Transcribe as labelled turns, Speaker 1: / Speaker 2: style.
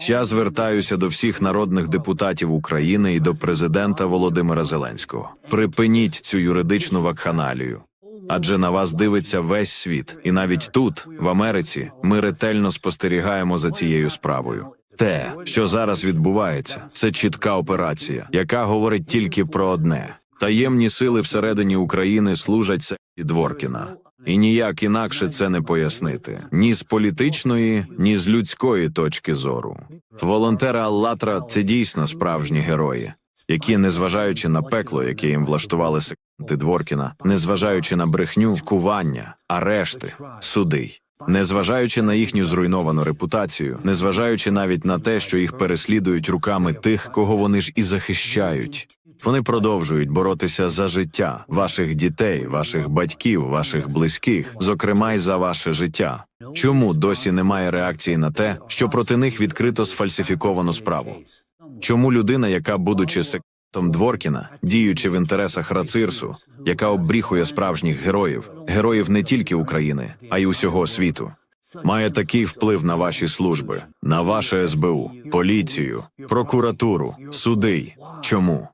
Speaker 1: Я звертаюся до всіх народних депутатів України і до президента Володимира Зеленського. Припиніть цю юридичну вакханалію. Адже на вас дивиться весь світ, і навіть тут, в Америці, ми ретельно спостерігаємо за цією справою. Те, що зараз відбувається, це чітка операція, яка говорить тільки про одне: таємні сили всередині України служать се- Дворкіна. І ніяк інакше це не пояснити ні з політичної, ні з людської точки зору. Волонтери Аллатра це дійсно справжні герої, які, незважаючи на пекло, яке їм влаштували секунти Дворкіна, незважаючи на брехню, кування, арешти, суди, незважаючи на їхню зруйновану репутацію, незважаючи навіть на те, що їх переслідують руками тих, кого вони ж і захищають. Вони продовжують боротися за життя ваших дітей, ваших батьків, ваших близьких, зокрема й за ваше життя. Чому досі немає реакції на те, що проти них відкрито сфальсифіковано справу? Чому людина, яка, будучи сектом Дворкіна, діючи в інтересах Рацирсу, яка обріхує справжніх героїв, героїв не тільки України, а й усього світу, має такий вплив на ваші служби, на ваше СБУ, поліцію, прокуратуру, суди? Чому?